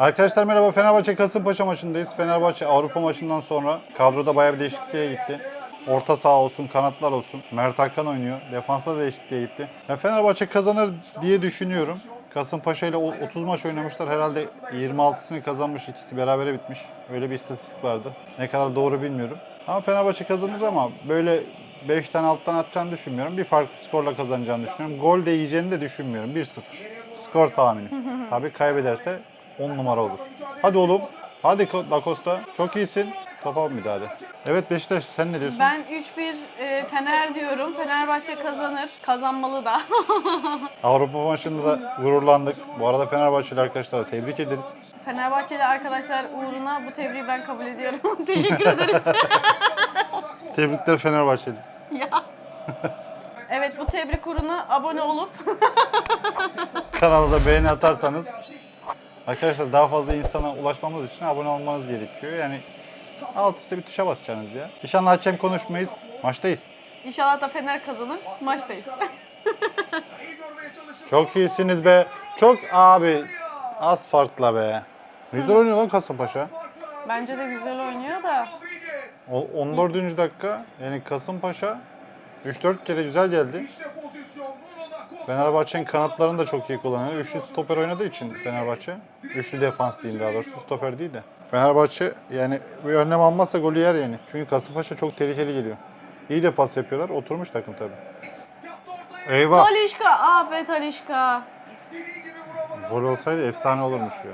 Arkadaşlar merhaba. Fenerbahçe Kasımpaşa maçındayız. Fenerbahçe Avrupa maçından sonra kadroda bayağı bir değişikliğe gitti. Orta saha olsun, kanatlar olsun. Mert Hakan oynuyor. Defansta değişikliğe gitti. Ya Fenerbahçe kazanır diye düşünüyorum. Kasımpaşa ile o- 30 maç oynamışlar. Herhalde 26'sını kazanmış, ikisi berabere bitmiş. Öyle bir istatistik vardı. Ne kadar doğru bilmiyorum. Ama Fenerbahçe kazanır ama böyle 5 tane alttan atacağını düşünmüyorum. Bir farklı skorla kazanacağını düşünüyorum. Gol de yiyeceğini de düşünmüyorum. 1-0. Skor tahmini. Tabii kaybederse 10 numara olur. Hadi oğlum. Hadi Da Costa. Çok iyisin. Topa müdahale. Evet Beşiktaş sen ne diyorsun? Ben 3-1 e, Fener diyorum. Fenerbahçe kazanır. Kazanmalı da. Avrupa maçında da gururlandık. Bu arada Fenerbahçeli arkadaşlara tebrik ederiz. Fenerbahçeli arkadaşlar uğruna bu tebriği ben kabul ediyorum. Teşekkür ederiz. Tebrikler Fenerbahçeli. ya. Evet bu tebrik uğruna abone olup Kanala da beğeni atarsanız arkadaşlar daha fazla insana ulaşmamız için abone olmanız gerekiyor. Yani alt üstte bir tuşa basacaksınız ya. İnşallah hakem konuşmayız. Maçtayız. inşallah da Fener kazanır. Maçtayız. Çok iyisiniz be. Çok abi. Az farkla be. Güzel oynuyor lan Kasımpaşa. Bence de güzel oynuyor da. O 14. dakika yani Kasımpaşa 3-4 kere güzel geldi. Fenerbahçe'nin kanatlarını da çok iyi kullanıyor. Üçlü stoper oynadığı için Fenerbahçe. Üçlü defans diyeyim daha doğrusu stoper değil de. Fenerbahçe yani bir önlem almazsa golü yer yani. Çünkü Kasımpaşa çok tehlikeli geliyor. İyi de pas yapıyorlar. Oturmuş takım tabii. Eyvah. Talişka. Ah be Talişka. Gol olsaydı efsane olurmuş ya.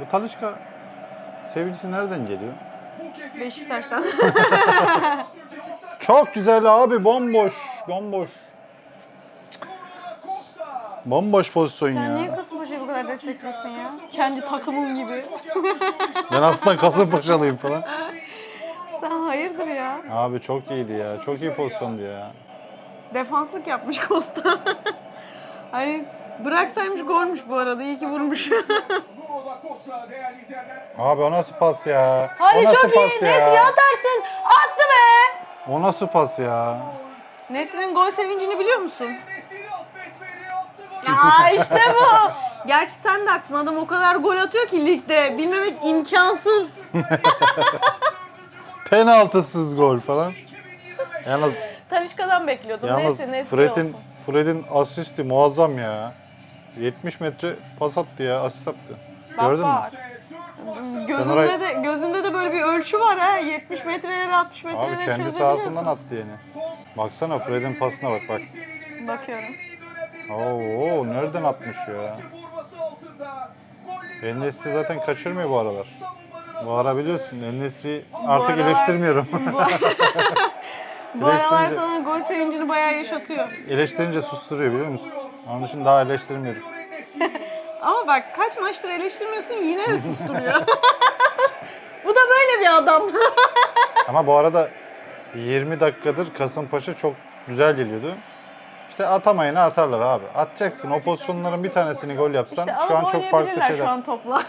Bu Talişka sevgisi nereden geliyor? Beşiktaş'tan. Çok güzel abi bomboş. Bomboş. Bomboş pozisyon Sen ya. niye Kasımpaşa'yı bu kadar destekliyorsun ya? Kendi takımın gibi. Ben aslında Kasımpaşalıyım falan. Sen hayırdır ya? Abi çok iyiydi ya. Çok iyi pozisyondu ya. Defanslık yapmış Costa. hani bıraksaymış golmüş bu arada. İyi ki vurmuş. Abi o nasıl pas ya? Hadi o nasıl çok iyi. pas ya? Nesri atarsın. Attı be. O nasıl pas ya? Nesri'nin gol sevincini biliyor musun? Aa işte bu. Gerçi sen de haklısın. Adam o kadar gol atıyor ki ligde. Bilmemek imkansız. Penaltısız gol falan. Yalnız, Talişka'dan bekliyordum. yalnız Neyse Nesri Fred'in olsun. Fred'in asisti muazzam ya. 70 metre pas attı ya, asist yaptı. Bak Gördün mü? bak. Gözünde orayı- de gözünde de böyle bir ölçü var ha. 70 metrelere 60 Abi metrelere kendi çözebiliyorsun. sahasından attı yine. Baksana Fred'in pasına bak bak. Bakıyorum. Oo, nereden atmış ya? Enes'i zaten kaçırmıyor bu aralar. Bu ara biliyorsun Enes'i artık aralar- eleştirmiyorum. Bu, bu aralar Eleştirince- sana gol sevincini bayağı yaşatıyor. Eleştirince susturuyor biliyor musun? Onun için daha eleştirmiyorum. Ama bak kaç maçtır eleştirmiyorsun yine de susturuyor. bu da böyle bir adam. Ama bu arada 20 dakikadır Kasımpaşa çok güzel geliyordu. İşte atamayana atarlar abi. Atacaksın o pozisyonların bir tanesini gol yapsan işte şu an alıp çok farklı oynayabilirler şeyler. şu an topla.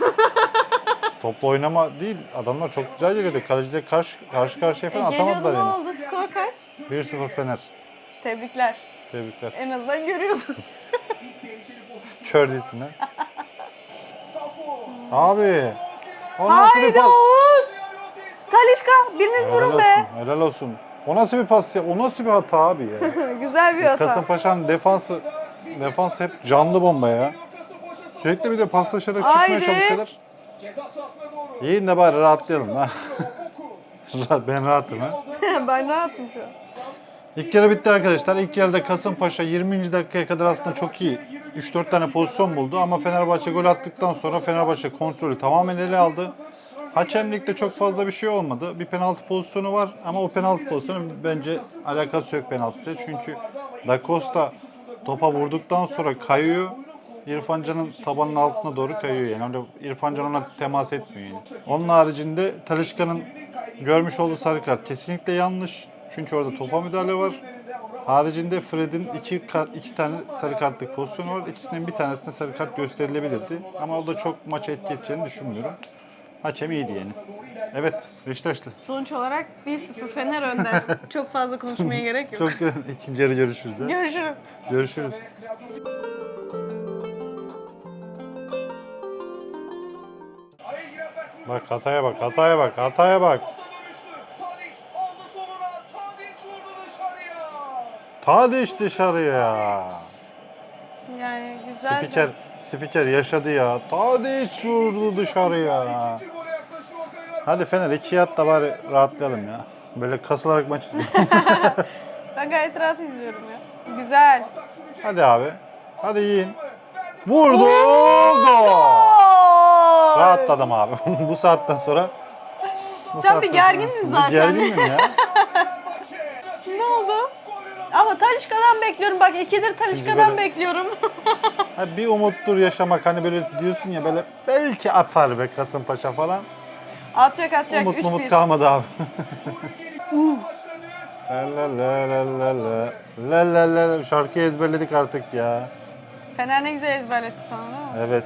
Toplu oynama değil. Adamlar çok güzel geliyordu. Kaleciyle karşı, karşı karşıya e, falan geliyordu atamadılar ne yani. oldu skor kaç? 1-0 Fener. Tebrikler. Tebrikler. En azından görüyorsun. Kör değilsin ha. Abi. O nasıl bir Haydi pas? Oğuz! Talişka biriniz Helal vurun olsun. be. Helal olsun. O nasıl bir pas ya? O nasıl bir hata abi ya? Güzel bir hata. Kasımpaşa'nın defansı defans hep canlı bomba ya. Sürekli bir de paslaşarak çıkmaya Haydi. çalışıyorlar. Yiyin de bari rahatlayalım ha. Rahat- ben rahatım ha. ben rahatım şu an. İlk yarı bitti arkadaşlar. İlk yarıda Kasımpaşa 20. dakikaya kadar aslında çok iyi. 3-4 tane pozisyon buldu ama Fenerbahçe gol attıktan sonra Fenerbahçe kontrolü tamamen ele aldı. Hakemlikte çok fazla bir şey olmadı. Bir penaltı pozisyonu var ama o penaltı pozisyonu bence alakası yok penaltıda. Çünkü Da Costa topa vurduktan sonra kayıyor. İrfan Can'ın tabanının altına doğru kayıyor yani. Öyle İrfan Can ona temas etmiyor yani. Onun haricinde Talişka'nın görmüş olduğu sarı kart kesinlikle yanlış. Çünkü orada topa müdahale var. Haricinde Fred'in iki, iki tane sarı kartlık pozisyonu var. İkisinden bir tanesine sarı kart gösterilebilirdi. Ama o da çok maça etki edeceğini düşünmüyorum. Hakem iyiydi yani. Evet Beşiktaşlı. Sonuç olarak 1-0 Fener önde. Çok fazla konuşmaya gerek yok. Çok ikinci yarı görüşürüz. ha. Görüşürüz. Görüşürüz. Bak hataya bak, hataya bak, hataya bak. Tadiç dışarıya. Yani güzel. Spiker, spiker yaşadı ya. Tadiç vurdu dışarıya. İkinci gole yaklaşıyor Fenerbahçe. Hadi Fener iki yat da bari rahatlayalım ya. Böyle kasılarak maç Ben gayet rahat izliyorum ya. Güzel. Hadi abi. Hadi yiyin. Vurdu. Gol. Rahatladım abi. bu saatten sonra. bu Sen bir gergindin sonra- zaten. Bir gergindim ya. Ne oldu? Ama Talişka'dan bekliyorum. Bak ikidir Talişka'dan böyle- bekliyorum. Bir umuttur yaşamak hani böyle diyorsun ya böyle belki atar be Kasımpaşa falan. Atacak atacak. Umut umut 3-1. kalmadı abi. başladı. la la la la la la la la la şarkıyı ezberledik artık ya. Fener ne güzel ezberletti sana değil mi? Evet.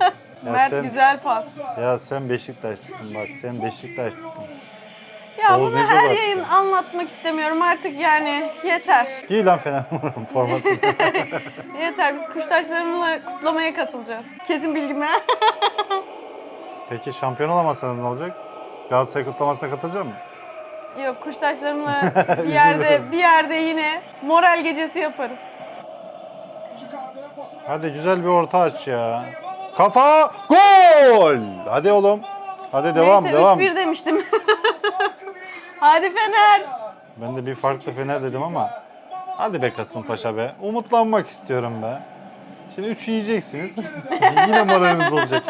ya Mert sen, güzel pas. Ya sen Beşiktaşlısın bak sen Beşiktaşlısın. Ya Oğuz bunu her yayın ya? anlatmak istemiyorum artık yani yeter. Giy lan Fener formasını. Yeter biz kuştaşlarımla kutlamaya katılacağız. Kesin bilgime. Peki şampiyon olamazsanız ne olacak? Galatasaray kutlamasına katılacak mısın? Yok kuştaşlarımla bir yerde bir yerde yine moral gecesi yaparız. Hadi güzel bir orta aç ya. Kafa gol. Hadi oğlum. Hadi devam Neyse devam. 3-1 demiştim. Hadi Fener. Ben de bir farklı Fener dedim ama hadi be Kasımpaşa be. Umutlanmak istiyorum be. Şimdi 3 yiyeceksiniz. Yine moraliniz olacak.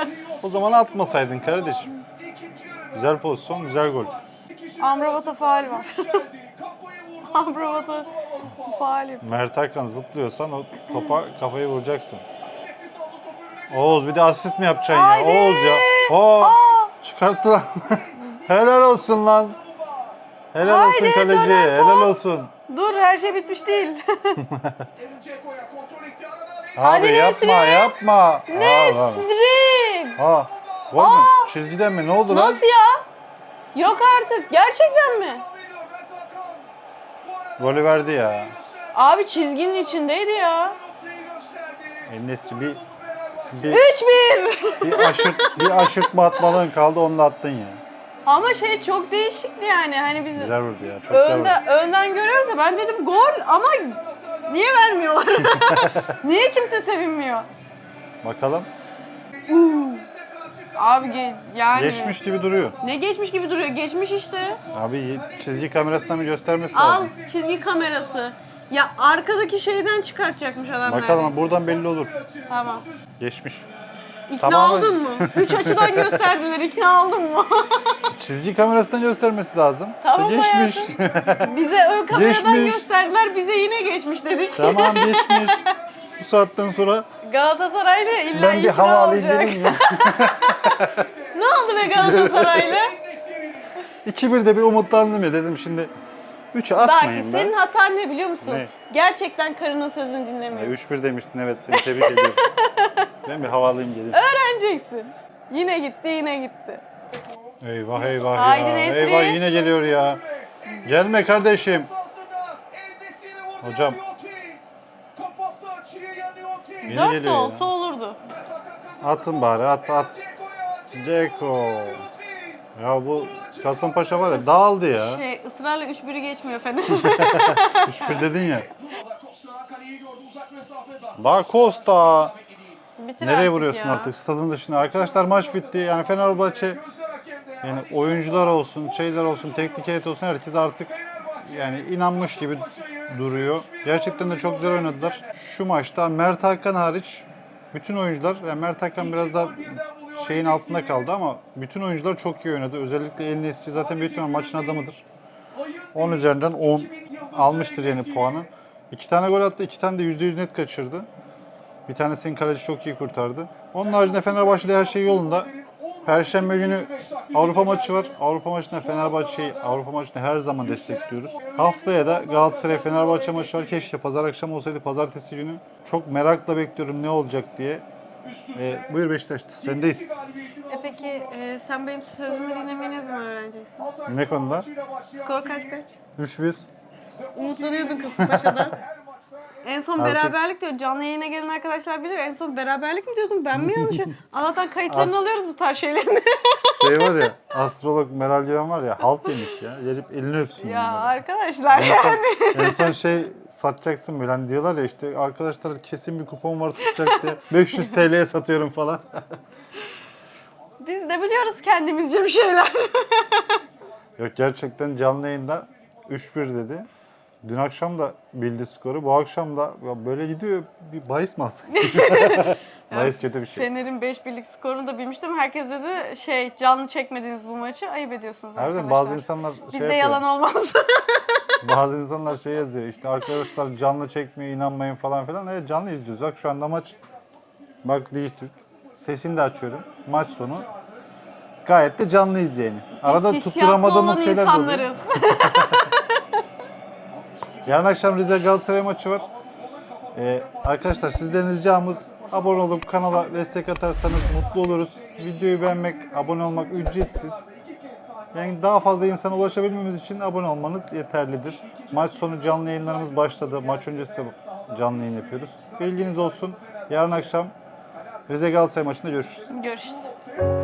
O zaman atmasaydın kardeşim. Güzel pozisyon, güzel gol. Amrabat'a faal var. Amrabat'a faal yok. Mert Hakan zıplıyorsan o topa kafayı vuracaksın. Oğuz bir de asist mi yapacaksın Haydi. ya? Oğuz ya. Oo, çıkarttılar. Helal olsun lan. Helal olsun Haydi, kaleci. dönen top. Helal olsun. Dur her şey bitmiş değil. Kontrol. Abi Hadi yapma Nesri. yapma. Aa, aa. Nesrin! Aa, gol mü? Çizgiden mi? Ne oldu lan? Nasıl ya? Yok artık. Gerçekten mi? Golü verdi ya. Abi çizginin içindeydi ya. Enes'i bir bir, 3-1. bir aşırt bir aşırtma atmalın kaldı onu da attın ya. Ama şey çok değişikti yani. Hani biz Güzel vurdu ya. Çok güzel vurdu. önden, önden görüyoruz ya ben dedim gol ama niye vermiyorlar? niye kimse sevinmiyor? Bakalım. Abi ge- yani Geçmiş gibi duruyor. ne geçmiş gibi duruyor. Geçmiş işte. Abi çizgi kamerasından bir göstermesi Al lazım. çizgi kamerası. Ya arkadaki şeyden çıkartacakmış adam Bakalım neredeyse. buradan belli olur. Tamam. Geçmiş. İkna Tamamen- oldun mu? Üç açıdan gösterdiler. İkna oldun mu? Çizgi kamerasından göstermesi lazım. Tamam geçmiş. bize ön kameradan Geçmiş. gösterdiler. Bize yine geçmiş dedik. tamam geçmiş. Bu saatten sonra Galatasaraylı illa ben bir ikna hava alayım olacak. Ne oldu be Galatasaraylı? 2-1'de bir umutlandım ya dedim şimdi 3'e Bak atmayın senin be. hatan ne biliyor musun? Ne? Gerçekten karının sözünü dinlemiyorsun. 3-1 demiştin evet seni tebrik ediyorum. ben bir hava alayım geleyim. Öğreneceksin. Yine gitti yine gitti. Eyvah eyvah Haydi ya. Nesri. Eyvah yine geliyor ya. Gelme kardeşim. Hocam. Yine Dört de geliyor ya. olsa olurdu. Atın bari at at. Ceko. Ya bu Kasımpaşa var ya dağıldı ya. Şey ısrarla 3-1'i geçmiyor Fener. 3-1 dedin ya. Da Costa. Bitir Nereye artık vuruyorsun ya. artık stadın dışına? Arkadaşlar maç bitti. Yani Fenerbahçe yani oyuncular olsun, şeyler olsun, teknik heyet olsun herkes artık yani inanmış gibi duruyor. Gerçekten de çok güzel oynadılar. Şu maçta Mert Hakan hariç bütün oyuncular, yani Mert Hakan biraz da şeyin altında kaldı ama bütün oyuncular çok iyi oynadı. Özellikle El Nesri zaten büyük ihtimal maçın adamıdır. 10 üzerinden 10 almıştır yani puanı. İki tane gol attı, iki tane de %100 net kaçırdı. Bir tanesinin kaleci çok iyi kurtardı. Onun haricinde Fenerbahçe'de her şey yolunda. Perşembe günü Avrupa maçı var. Avrupa maçında Fenerbahçe'yi Avrupa maçında her zaman destekliyoruz. Haftaya da Galatasaray Fenerbahçe maçı var. Keşke pazar akşamı olsaydı pazartesi günü. Çok merakla bekliyorum ne olacak diye. Ee, buyur Beşiktaş, sendeyiz. E peki e, sen benim sözümü dinlemeyi ne zaman öğreneceksin? Ne konuda? Skor kaç kaç? 3-1. Umutlanıyordun Kasımpaşa'dan. En son Artık- beraberlik diyor. Canlı yayına gelen arkadaşlar bilir. En son beraberlik mi diyordum? Ben mi yanlış? Allah'tan kayıtlarını As- alıyoruz bu tarz şeylerini. Şey var ya astrolog Meral Güven var ya halt yemiş ya. Gelip elini öpsün. ya bunları. arkadaşlar En yani. son, en son şey satacaksın böyle hani diyorlar ya işte arkadaşlar kesin bir kupon var tutacak diye 500 TL'ye satıyorum falan. Biz de biliyoruz kendimizce bir şeyler. Yok gerçekten canlı yayında 3-1 dedi. Dün akşam da bildi skoru. Bu akşam da ya böyle gidiyor bir bahis mi alsak? bahis kötü bir şey. Fener'in 5 birlik skorunu da bilmiştim. Herkes dedi şey canlı çekmediniz bu maçı. Ayıp ediyorsunuz Harbiden arkadaşlar. bazı insanlar şey Bizde yapıyor. yalan olmaz. Bazı insanlar şey yazıyor işte arkadaşlar canlı çekmiyor inanmayın falan filan. Evet canlı izliyoruz. Bak şu anda maç bak Dijitürk. Sesini de açıyorum. Maç sonu. Gayet de canlı izleyeni. Arada Biz tutturamadığımız şeyler de oluyor. insanlarız. Yarın akşam Rize Galatasaray maçı var. Ee, arkadaşlar sizden ricamız abone olup kanala destek atarsanız mutlu oluruz. Videoyu beğenmek, abone olmak ücretsiz. Yani daha fazla insana ulaşabilmemiz için abone olmanız yeterlidir. Maç sonu canlı yayınlarımız başladı. Maç öncesi de canlı yayın yapıyoruz. Bilginiz olsun. Yarın akşam Rize Galatasaray maçında görüşürüz. Görüşürüz.